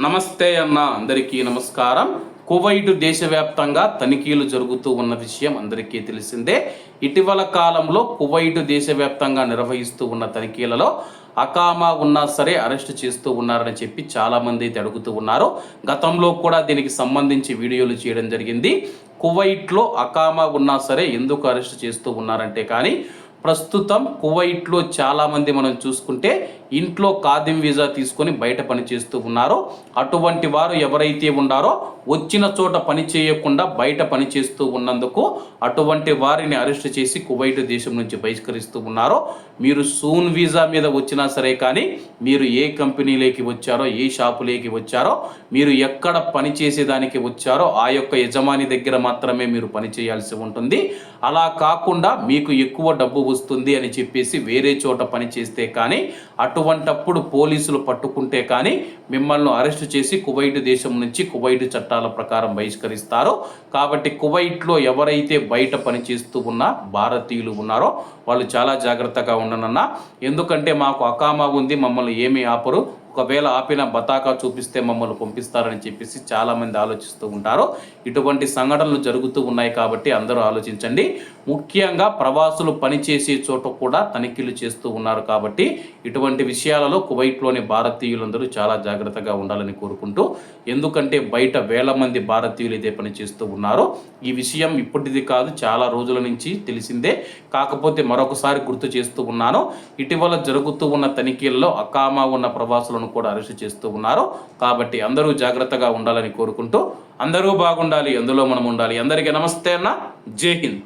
నమస్తే అన్న అందరికీ నమస్కారం. కువైట్ దేశవ్యాప్తంగా తనిఖీలు జరుగుతూ ఉన్న విషయం అందరికీ తెలిసిందే. ఇటీవల కాలంలో కువైట్ దేశవ్యాప్తంగా నిర్వహిస్తూ ఉన్న తనిఖీలలో అకామా ఉన్నా సరే అరెస్ట్ చేస్తూ ఉన్నారని చెప్పి చాలామంది అయితే అడుగుతూ ఉన్నారు. గతంలో కూడా దీనికి సంబంధించి వీడియోలు చేయడం జరిగింది. కువైట్లో అకామా ఉన్నా సరే ఎందుకు అరెస్ట్ చేస్తూ ఉన్నారంటే కానీ ప్రస్తుతం కువైట్లో చాలామంది మనం చూసుకుంటే ఇంట్లో ఖాదిం వీసా తీసుకొని బయట పనిచేస్తూ ఉన్నారో అటువంటి వారు ఎవరైతే ఉన్నారో వచ్చిన చోట పని చేయకుండా బయట పనిచేస్తూ ఉన్నందుకు అటువంటి వారిని అరెస్ట్ చేసి కువైట్ దేశం నుంచి బహిష్కరిస్తూ ఉన్నారో మీరు సూన్ వీసా మీద వచ్చినా సరే కానీ మీరు ఏ కంపెనీలోకి వచ్చారో ఏ షాపులోకి వచ్చారో మీరు ఎక్కడ పని చేసేదానికి వచ్చారో ఆ యొక్క యజమాని దగ్గర మాత్రమే మీరు పని చేయాల్సి ఉంటుంది. అలా కాకుండా మీకు ఎక్కువ డబ్బు వస్తుంది అని చెప్పేసి వేరే చోట పని చేస్తే కానీ అటువంటప్పుడు పోలీసులు పట్టుకుంటే కానీ మిమ్మల్ని అరెస్ట్ చేసి కువైట్ దేశం నుంచి కువైట్ చట్టాల ప్రకారం బహిష్కరిస్తారు. కాబట్టి కువైట్లో ఎవరైతే బయట పనిచేస్తూ ఉన్న భారతీయులు ఉన్నారో వాళ్ళు చాలా జాగ్రత్తగా ఉండనన్నా. ఎందుకంటే మాకు అకామా ఉంది మమ్మల్ని ఏమీ ఆపరు. ఒకవేళ ఆపిన బతాకా చూపిస్తే మమ్మల్ని పంపిస్తారని చెప్పేసి చాలామంది ఆలోచిస్తూ ఉంటారు. ఇటువంటి సంఘటనలు జరుగుతూ ఉన్నాయి కాబట్టి అందరూ ఆలోచించండి. ముఖ్యంగా ప్రవాసులు పనిచేసే చోట కూడా తనిఖీలు చేస్తూ ఉన్నారు కాబట్టి ఇటువంటి విషయాలలో కువైట్లోని భారతీయులందరూ చాలా జాగ్రత్తగా ఉండాలని కోరుకుంటూ ఎందుకంటే బయట వేల మంది భారతీయులు ఇదే పని చేస్తూ ఉన్నారు. ఈ విషయం ఇప్పటిది కాదు చాలా రోజుల నుంచి తెలిసిందే. కాకపోతే మరొకసారి గుర్తు చేస్తూ ఉన్నాను ఇటీవల జరుగుతూ ఉన్న తనిఖీల్లో అకామా ఉన్న ప్రవాసులను కూడా అరెస్ట్ చేస్తూ ఉన్నారు. కాబట్టి అందరూ జాగ్రత్తగా ఉండాలని కోరుకుంటూ అందరూ బాగుండాలి అందులో మనం ఉండాలి. అందరికీ నమస్తే అన్న. జై హింద్.